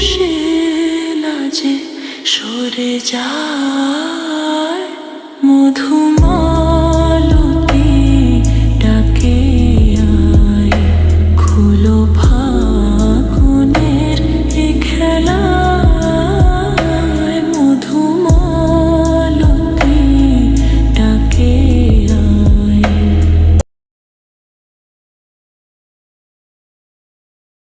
সে না যে সরে যায় মধু।